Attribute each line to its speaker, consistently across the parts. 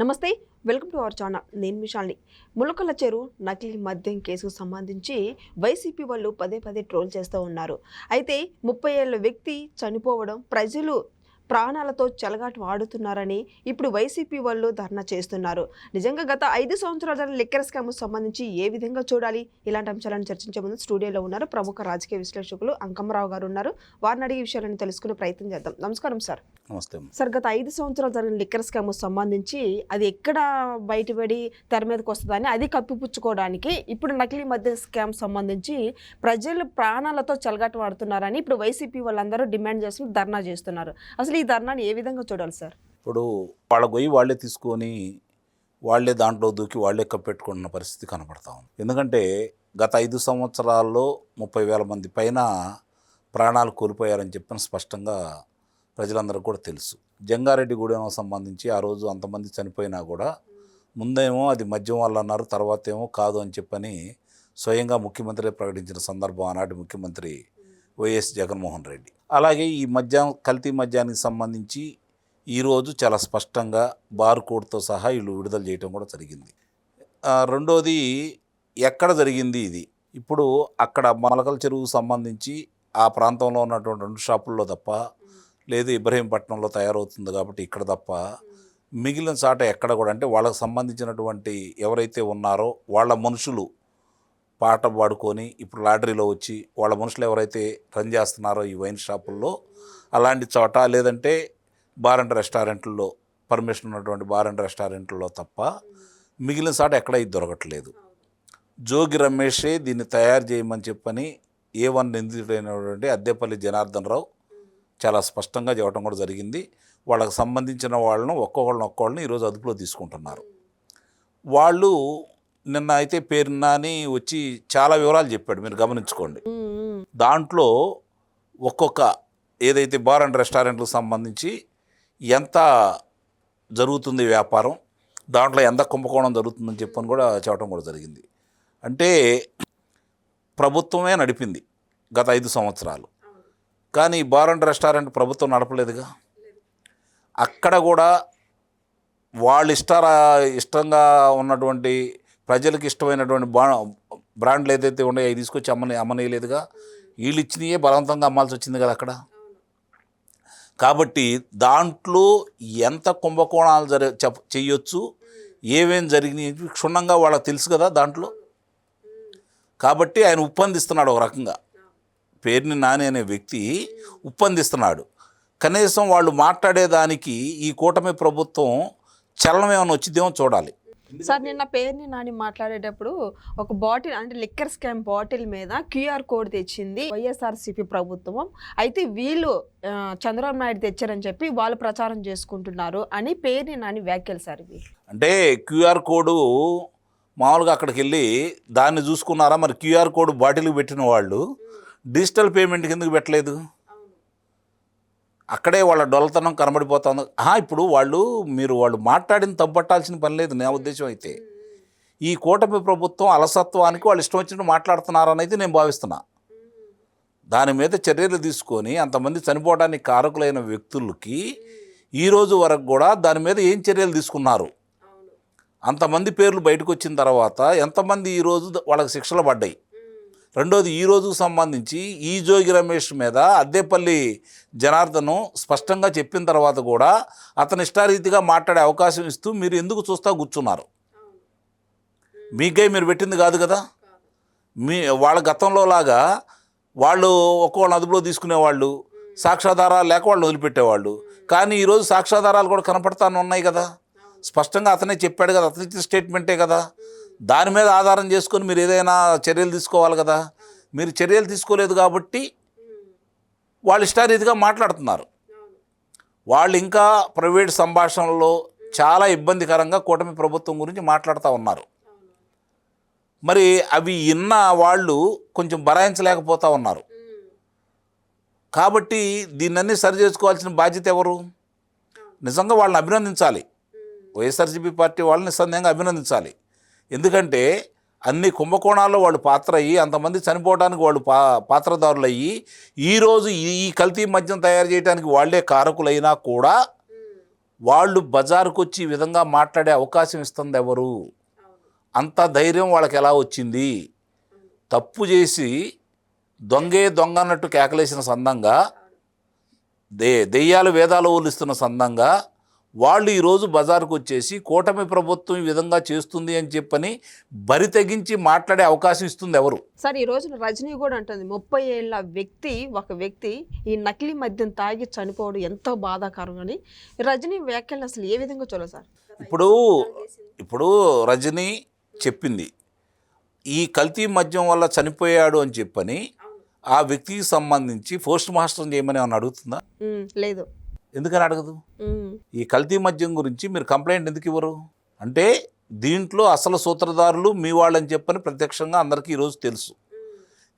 Speaker 1: నమస్తే welcome to our channel. నేను మిషాల్ని ములకల చెరు నకిలీ మద్యం కేసుకు సంబంధించి వైసీపీ వాళ్ళు పదే పదే ట్రోల్ చేస్తూ ఉన్నారు. అయితే ముప్పై ఏళ్ళ వ్యక్తి చనిపోవడం ప్రజలు ప్రాణాలతో చెలగాటు ఆడుతున్నారని ఇప్పుడు వైసీపీ వాళ్ళు ధర్నా చేస్తున్నారు. నిజంగా గత ఐదు సంవత్సరాల జరిగిన లిక్కర్ స్కామ్ సంబంధించి ఏ విధంగా చూడాలి? ఇలాంటి అంశాలను చర్చించే ముందు స్టూడియోలో ఉన్నారు ప్రముఖ రాజకీయ విశ్లేషకులు అంకమ్మరావు గారు ఉన్నారు. వారిని అడిగే విషయాలను తెలుసుకునే ప్రయత్నం చేద్దాం. నమస్కారం సార్.
Speaker 2: నమస్తే.
Speaker 1: సార్ గత ఐదు సంవత్సరాలు జరిగిన లిక్కర్ స్కామ్ సంబంధించి అది ఎక్కడ బయటపడి తెర మీదకి వస్తుందని అది కప్పిపుచ్చుకోవడానికి ఇప్పుడు నకిలీ మద్య స్కామ్ సంబంధించి ప్రజలు ప్రాణాలతో చెలగాటమాడుతున్నారని ఇప్పుడు వైసీపీ వాళ్ళందరూ డిమాండ్ చేస్తూ ధర్నా చేస్తున్నారు. అసలు ఈ ధర్నాని ఏ విధంగా చూడాలి సార్?
Speaker 2: ఇప్పుడు వాళ్ళ గొయ్యి వాళ్ళే తీసుకొని వాళ్ళే దాంట్లో దూకి వాళ్ళే కప్పెట్టుకుంటున్న పరిస్థితి కనబడతా ఉంది. ఎందుకంటే గత ఐదు సంవత్సరాల్లో ముప్పై వేల మంది పైన ప్రాణాలు కోల్పోయారని చెప్పిన స్పష్టంగా ప్రజలందరికీ కూడా తెలుసు. జంగారెడ్డిగూడెం సంబంధించి ఆ రోజు అంతమంది చనిపోయినా కూడా ముందేమో అది మద్యం వల్ల అన్నారు తర్వాత ఏమో కాదు అని చెప్పని స్వయంగా ముఖ్యమంత్రి ప్రకటించిన సందర్భం ఆనాటి ముఖ్యమంత్రి వైఎస్ జగన్మోహన్ రెడ్డి. అలాగే ఈ మద్యం కల్తీ మద్యానికి సంబంధించి ఈరోజు చాలా స్పష్టంగా బార్ కోడ్తో సహా వీళ్ళు విడుదల చేయడం కూడా జరిగింది. రెండోది ఎక్కడ జరిగింది ఇది? ఇప్పుడు అక్కడ మొలకల చెరువు సంబంధించి ఆ ప్రాంతంలో ఉన్నటువంటి రెండు షాపుల్లో తప్ప లేదు ఇబ్రహీంపట్నంలో తయారవుతుంది కాబట్టి ఇక్కడ తప్ప మిగిలిన చాట ఎక్కడ కూడా అంటే వాళ్ళకి సంబంధించినటువంటి ఎవరైతే ఉన్నారో వాళ్ళ మనుషులు పాట పాడుకొని ఇప్పుడు లాటరీలో వచ్చి వాళ్ళ మనుషులు ఎవరైతే రన్ చేస్తున్నారో ఈ వైన్ షాపుల్లో అలాంటి చోట లేదంటే బార్ అండ్ రెస్టారెంట్లలో పర్మిషన్ ఉన్నటువంటి బార్ అండ్ రెస్టారెంట్లలో తప్ప మిగిలిన చోట ఎక్కడ ఇది దొరకట్లేదు. జోగి రమేషే దీన్ని తయారు చేయమని చెప్పని ఏ వన్ నిందితుడైనటువంటి అద్దెపల్లి జనార్దన్ రావు చాలా స్పష్టంగా చెప్పడం కూడా జరిగింది. వాళ్ళకి సంబంధించిన వాళ్ళను ఒక్కొక్కళ్ళని ఒక్కొక్కళ్ళని ఈరోజు అదుపులో తీసుకుంటున్నారు. వాళ్ళు నిన్న అయితే పేరు నాని వచ్చి చాలా వివరాలు చెప్పాడు మీరు గమనించుకోండి. దాంట్లో ఒక్కొక్క ఏదైతే బార్ అండ్ రెస్టారెంట్లకు సంబంధించి ఎంత జరుగుతుంది వ్యాపారం దాంట్లో ఎంత కుంభకోణం జరుగుతుందని చెప్పని కూడా చెప్పడం కూడా జరిగింది. అంటే ప్రభుత్వమే నడిపింది గత ఐదు సంవత్సరాలు. కానీ బార్ అండ్ రెస్టారెంట్ ప్రభుత్వం నడపలేదుగా? అక్కడ కూడా వాళ్ళు ఇష్టారా ఇష్టంగా ఉన్నటువంటి ప్రజలకు ఇష్టమైనటువంటి బా బ్రాండ్లు ఏదైతే ఉన్నాయో అవి తీసుకొచ్చి అమ్మని అమ్మనేయలేదుగా. వీళ్ళు ఇచ్చినయే బలవంతంగా అమ్మాల్సి వచ్చింది కదా అక్కడ? కాబట్టి దాంట్లో ఎంత కుంభకోణాలు జరి చెప్ చెయ్యొచ్చు ఏమేం జరిగినాయి క్షుణ్ణంగా వాళ్ళకి తెలుసు కదా దాంట్లో? కాబట్టి ఆయన ఉప్పందిస్తున్నాడు ఒక రకంగా. పేరుని నాని అనే వ్యక్తి ఉప్పందిస్తున్నాడు. కనీసం వాళ్ళు మాట్లాడేదానికి ఈ కూటమి ప్రభుత్వం చలనం ఏమైనా వచ్చిద్దేమో చూడాలి.
Speaker 1: సార్ నిన్న పేరుని నాని మాట్లాడేటప్పుడు ఒక బాటిల్ అంటే లిక్కర్ స్కామ్ బాటిల్ మీద క్యూఆర్ కోడ్ తెచ్చింది వైఎస్ఆర్సీపీ ప్రభుత్వం. అయితే వీళ్ళు చంద్రబాబు నాయుడు తెచ్చారని చెప్పి వాళ్ళు ప్రచారం చేసుకుంటున్నారు అని పేరుని నాని వ్యాఖ్యలు సార్ ఇవి.
Speaker 2: అంటే క్యూఆర్ కోడ్ మామూలుగా అక్కడికి వెళ్ళి దాన్ని చూసుకున్నారా? మరి క్యూఆర్ కోడ్ బాటిల్కి పెట్టిన వాళ్ళు డిజిటల్ పేమెంట్ కిందకి పెట్టలేదు? అక్కడే వాళ్ళ డొలతనం కనబడిపోతుంది. ఇప్పుడు వాళ్ళు మీరు వాళ్ళు మాట్లాడిన తప్పట్టాల్సిన పని లేదు నా ఉద్దేశం అయితే. ఈ కూటమి ప్రభుత్వం అలసత్వానికి వాళ్ళు ఇష్టం వచ్చినట్టు మాట్లాడుతున్నారని అయితే నేను భావిస్తున్నా. దాని మీద చర్యలు తీసుకొని అంతమంది చనిపోవడానికి కారకులైన వ్యక్తులకి ఈ రోజు వరకు కూడా దాని మీద ఏం చర్యలు తీసుకున్నారు? అంతమంది పేర్లు బయటకు వచ్చిన తర్వాత ఎంతమంది ఈరోజు వాళ్ళకి శిక్షలు పడ్డాయి? రెండోది ఈ రోజుకు సంబంధించి ఈ జోగి రమేష్ మీద అద్దేపల్లి జనార్దను స్పష్టంగా చెప్పిన తర్వాత కూడా అతను ఇష్టారీతిగా మాట్లాడే అవకాశం ఇస్తూ మీరు ఎందుకు చూస్తా కూర్చున్నారు? మీకై మీరు పెట్టింది కాదు కదా? మీ వాళ్ళ గతంలో లాగా వాళ్ళు ఒక్కొక్కళ్ళని అదుపులో తీసుకునేవాళ్ళు సాక్ష్యాధారాలు లేక వాళ్ళు వదిలిపెట్టేవాళ్ళు. కానీ ఈరోజు సాక్ష్యాధారాలు కూడా కనపడతాను ఉన్నాయి కదా? స్పష్టంగా అతనే చెప్పాడు కదా అతని ఇచ్చిన స్టేట్మెంటే కదా? దాని మీద ఆధారం చేసుకొని మీరు ఏదైనా చర్యలు తీసుకోవాలి కదా. మీరు చర్యలు తీసుకోలేదు కాబట్టి వాళ్ళు ఇష్టారీతిగా మాట్లాడుతున్నారు. వాళ్ళు ఇంకా ప్రైవేట్ సంభాషణలో చాలా ఇబ్బందికరంగా కూటమి ప్రభుత్వం గురించి మాట్లాడుతూ ఉన్నారు. మరి అవి ఇన్న వాళ్ళు కొంచెం బరాయించలేకపోతా ఉన్నారు. కాబట్టి దీన్నన్నీ సరి చేసుకోవాల్సిన బాధ్యత ఎవరు? నిజంగా వాళ్ళని అభినందించాలి. వైఎస్ఆర్సీపీ పార్టీ వాళ్ళని నిస్సందేహంగా అభినందించాలి. ఎందుకంటే అన్ని కుంభకోణాల్లో వాళ్ళు పాత్ర అయ్యి అంతమంది చనిపోవడానికి వాళ్ళు పా పాత్రదారులు అయ్యి ఈరోజు ఈ ఈ కల్తీ మద్యం తయారు చేయడానికి వాళ్ళే కారకులైనా కూడా వాళ్ళు బజారుకు వచ్చి ఈ విధంగా మాట్లాడే అవకాశం ఇస్తుంది ఎవరు అంత ధైర్యం వాళ్ళకి ఎలా వచ్చింది తప్పు చేసి దొంగే దొంగ అన్నట్టు కేకలేసిన సందంగా దే దెయ్యాలు వేదాలు ఊలిస్తున్న సందంగా వాళ్ళు ఈరోజు బజారుకు వచ్చేసి కూటమి ప్రభుత్వం ఈ విధంగా చేస్తుంది అని చెప్పని బరి తెగించి మాట్లాడే అవకాశం ఇస్తుంది ఎవరు?
Speaker 1: సార్ ఈ రోజున రజనీ కూడా అంటుంది ముప్పై ఏళ్ళ వ్యక్తి ఒక వ్యక్తి ఈ నకిలీ మద్యం తాగి చనిపోవడం ఎంతో బాధాకరం అని. రజనీ వ్యాఖ్యలు అసలు ఏ విధంగా చూడాలి సార్?
Speaker 2: ఇప్పుడు ఇప్పుడు రజనీ చెప్పింది ఈ కల్తీ మద్యం వల్ల చనిపోయాడు అని చెప్పని ఆ వ్యక్తికి సంబంధించి పోస్ట్ మాస్టర్ చేయమని ఏమన్నా అడుగుతుందా?
Speaker 1: లేదు.
Speaker 2: ఎందుకని అడగదు? ఈ కల్తీ మద్యం గురించి మీరు కంప్లైంట్ ఎందుకు ఇవ్వరు? అంటే దీంట్లో అసలు సూత్రధారులు మీ వాళ్ళని చెప్పని ప్రత్యక్షంగా అందరికీ ఈరోజు తెలుసు.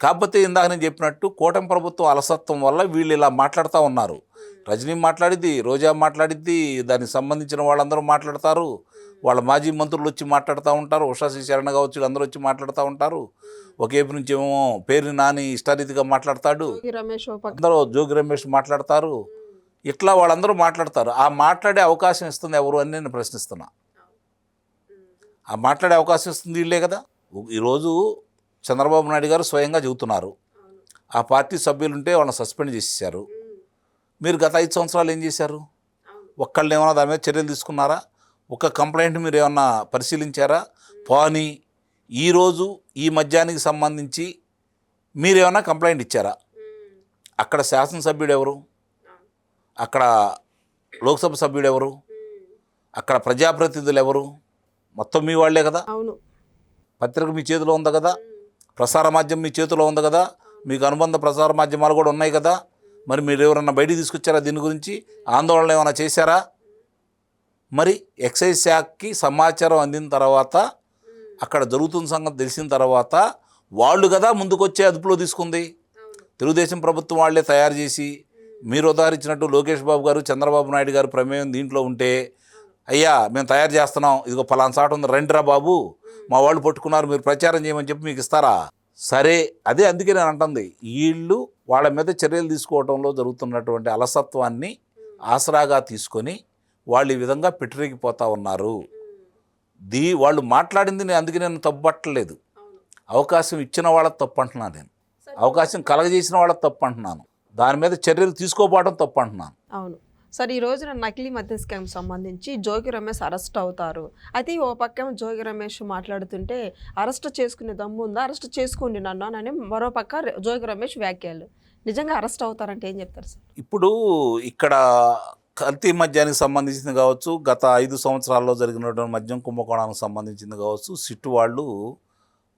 Speaker 2: కాకపోతే ఇందాక నేను చెప్పినట్టు కూటమి ప్రభుత్వం అలసత్వం వల్ల వీళ్ళు ఇలా మాట్లాడుతూ ఉన్నారు. రజనీ మాట్లాడిద్ది రోజా మాట్లాడిద్ది దానికి సంబంధించిన వాళ్ళందరూ మాట్లాడతారు. వాళ్ళ మాజీ మంత్రులు వచ్చి మాట్లాడుతూ ఉంటారు ఉషాశ్రీ శరణ కావచ్చు వీళ్ళందరూ వచ్చి మాట్లాడుతూ ఉంటారు. ఒకేపు నుంచి ఏమో పేరు నాని ఇష్టారీతిగా మాట్లాడతాడు. అందరూ జోగి రమేష్ మాట్లాడతారు. ఇట్లా వాళ్ళందరూ మాట్లాడతారు. ఆ మాట్లాడే అవకాశం ఇస్తుంది ఎవరు అని నేను ప్రశ్నిస్తున్నా. ఆ మాట్లాడే అవకాశం ఇస్తుంది వీళ్ళే కదా? ఈరోజు చంద్రబాబు నాయుడు గారు స్వయంగా చెబుతున్నారు. ఆ పార్టీ సభ్యులు ఉంటే వాళ్ళని సస్పెండ్ చేసేసారు మీరు గత ఐదు సంవత్సరాలు ఏం చేశారు? ఒక్కళ్ళు ఏమైనా దాని మీద చర్యలు తీసుకున్నారా? ఒక కంప్లైంట్ మీరు ఏమన్నా పరిశీలించారా? పోనీ ఈరోజు ఈ మద్యానికి సంబంధించి మీరేమన్నా కంప్లైంట్ ఇచ్చారా? అక్కడ శాసనసభ్యుడు ఎవరు? అక్కడ లోక్సభ సభ్యుడు ఎవరు అక్కడ ప్రజాప్రతినిధులు ఎవరు మొత్తం మీ వాళ్ళే కదా?
Speaker 1: అవును.
Speaker 2: పత్రిక మీ చేతిలో ఉంది కదా? ప్రసార మాధ్యమం మీ చేతిలో ఉంది కదా? మీకు అనుబంధ ప్రసార మాధ్యమాలు కూడా ఉన్నాయి కదా? మరి మీరు ఎవరన్నా బయటికి తీసుకొచ్చారా దీని గురించి? ఆందోళన ఏమైనా చేశారా? మరి ఎక్సైజ్ శాఖకి సమాచారం అందిన తర్వాత అక్కడ జరుగుతున్న సంగతి తెలిసిన తర్వాత వాళ్ళు కదా ముందుకొచ్చే అదుపులో తీసుకుంది. తెలుగుదేశం ప్రభుత్వం వాళ్ళే తయారు చేసి మీరు ఉదాహరించినట్టు లోకేష్ బాబు గారు చంద్రబాబు నాయుడు గారు ప్రమేయం దీంట్లో ఉంటే అయ్యా మేము తయారు చేస్తున్నాం ఇదిగో పలానా చాట ఉంది రండిరా బాబు మా వాళ్ళు పట్టుకున్నారు మీరు ప్రచారం చేయమని చెప్పి మీకు ఇస్తారా? సరే అదే అందుకే నేను అంటుంది వీళ్ళు వాళ్ళ మీద చర్యలు తీసుకోవడంలో జరుగుతున్నటువంటి అలసత్వాన్ని ఆసరాగా తీసుకొని వాళ్ళు ఈ విధంగా పెట్టిరేగిపోతా ఉన్నారు. దీ వాళ్ళు మాట్లాడింది నేను అందుకే నేను తప్పుపట్టలేదు. అవకాశం ఇచ్చిన వాళ్ళకి తప్పు అంటున్నాను నేను. అవకాశం కలగజేసిన వాళ్ళకి తప్పు అంటున్నాను. దాని మీద చర్యలు తీసుకోపోవడం తప్పు అంటున్నాను
Speaker 1: అవును. సార్ ఈ రోజున నకిలీ మద్యం స్కామ్ సంబంధించి జోగి రమేష్ అరెస్ట్ అవుతారు. అయితే ఓ పక్క జోగి రమేష్ మాట్లాడుతుంటే అరెస్ట్ చేసుకునే దమ్ము ఉందా? అరెస్ట్ చేసుకోండి నన్ను అని మరో పక్క జోగి రమేష్ వ్యాఖ్యలు. నిజంగా అరెస్ట్ అవుతారంటే ఏం చెప్తారు సార్?
Speaker 2: ఇప్పుడు ఇక్కడ కల్తీ మద్యానికి సంబంధించింది కావచ్చు గత ఐదు సంవత్సరాల్లో జరిగినటువంటి మద్యం కుంభకోణానికి సంబంధించింది కావచ్చు సిట్టు వాళ్ళు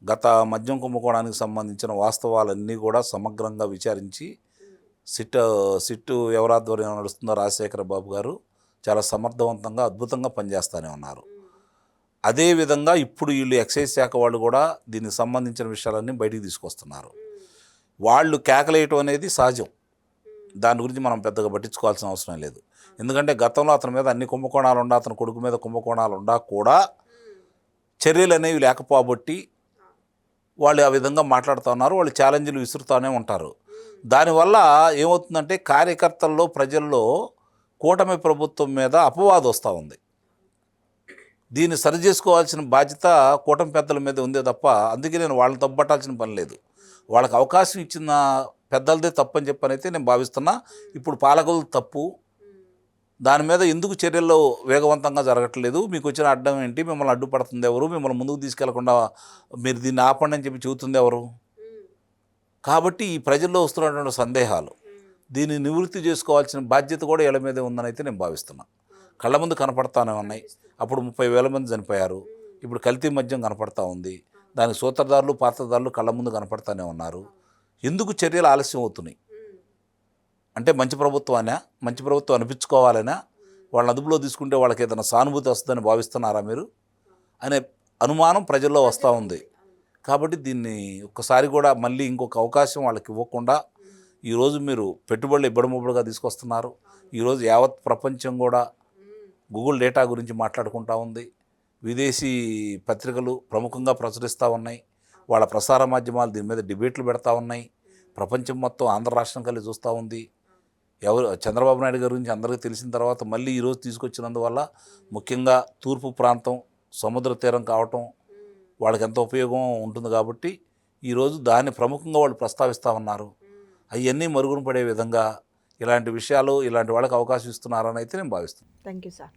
Speaker 2: గత మద్యం కుంభకోణానికి సంబంధించిన వాస్తవాలన్నీ కూడా సమగ్రంగా విచారించి సిట్ సిట్టు ఎవరాధ్వర్యం నడుస్తుందో రాజశేఖర బాబు గారు చాలా సమర్థవంతంగా అద్భుతంగా పనిచేస్తూనే ఉన్నారు. అదేవిధంగా ఇప్పుడు వీళ్ళు ఎక్సైజ్ శాఖ వాళ్ళు కూడా దీనికి సంబంధించిన విషయాలన్నీ బయటికి తీసుకొస్తున్నారు. వాళ్ళు కేకలేయటం అనేది సహజం. దాని గురించి మనం పెద్దగా పట్టించుకోవాల్సిన అవసరం లేదు. ఎందుకంటే గతంలో అతని మీద అన్ని కుంభకోణాలు ఉండా అతని కొడుకు మీద కుంభకోణాలు ఉండా కూడా చర్యలు అనేవి లేకపోబట్టి వాళ్ళు ఆ విధంగా మాట్లాడుతూ ఉన్నారు. వాళ్ళు ఛాలెంజ్లు విసురుతూనే ఉంటారు. దానివల్ల ఏమవుతుందంటే కార్యకర్తల్లో ప్రజల్లో కూటమి ప్రభుత్వం మీద అపవాదం వస్తూ ఉంది. దీన్ని సరి చేసుకోవాల్సిన బాధ్యత కూటమి పెద్దల మీద ఉందే తప్ప అందుకే నేను వాళ్ళని తప్పట్టాల్సిన పని లేదు. వాళ్ళకి అవకాశం ఇచ్చిన పెద్దలదే తప్పని చెప్పనైతే నేను భావిస్తున్నా. ఇప్పుడు పాలకులు తప్పు. దాని మీద ఎందుకు చర్యల్లో వేగవంతంగా జరగట్లేదు? మీకు వచ్చిన అడ్డం ఏంటి? మిమ్మల్ని అడ్డుపడుతుంది ఎవరు? మిమ్మల్ని ముందుకు తీసుకెళ్ళకుండా మీరు దీన్ని ఆపండి అని చెప్పి చెబుతుంది ఎవరు? కాబట్టి ఈ ప్రజల్లో వస్తున్నటువంటి సందేహాలు దీన్ని నివృత్తి చేసుకోవాల్సిన బాధ్యత కూడా వీళ్ళ మీదే ఉందని అయితే నేను భావిస్తున్నా. కళ్ళ ముందు కనపడతానే ఉన్నాయి. అప్పుడు ముప్పై వేల మంది చనిపోయారు. ఇప్పుడు కల్తీ మద్యం కనపడతా ఉంది. దానికి సూత్రధారులు పాత్రధారులు కళ్ళ ముందు కనపడతానే ఉన్నారు. ఎందుకు చర్యలు ఆలస్యం అవుతున్నాయి? అంటే మంచి ప్రభుత్వానా? మంచి ప్రభుత్వం అనిపించుకోవాలనా? వాళ్ళని అదుపులో తీసుకుంటే వాళ్ళకి ఏదైనా సానుభూతి వస్తుందని భావిస్తున్నారా మీరు? అనే అనుమానం ప్రజల్లో వస్తూ ఉంది. కాబట్టి దీన్ని ఒక్కసారి కూడా మళ్ళీ ఇంకొక అవకాశం వాళ్ళకి ఇవ్వకుండా ఈరోజు మీరు పెట్టుబడులు ఇబ్బడముబ్బడుగా తీసుకొస్తున్నారు. ఈరోజు యావత్ ప్రపంచం కూడా గూగుల్ డేటా గురించి మాట్లాడుకుంటా ఉంది. విదేశీ పత్రికలు ప్రముఖంగా ప్రచురిస్తూ ఉన్నాయి. వాళ్ళ ప్రసార మాధ్యమాలు దీని మీద డిబేట్లు పెడతా ఉన్నాయి. ప్రపంచం మొత్తం ఆంధ్ర రాష్ట్రం కలిసి చూస్తూ ఉంది. ఎవరు చంద్రబాబు నాయుడు గారి గురించి అందరికీ తెలిసిన తర్వాత మళ్ళీ ఈరోజు తీసుకొచ్చినందువల్ల ముఖ్యంగా తూర్పు ప్రాంతం సముద్ర తీరం కావటం వాళ్ళకి ఎంతో ఉపయోగం ఉంటుంది కాబట్టి ఈరోజు దాన్ని ప్రముఖంగా వాళ్ళు ప్రస్తావిస్తూ ఉన్నారు అవన్నీ మరుగున పడే విధంగా ఇలాంటి విషయాలు ఇలాంటి వాళ్ళకి అవకాశం ఇస్తున్నారని అయితే నేను భావిస్తున్నాను.
Speaker 1: Thank you sir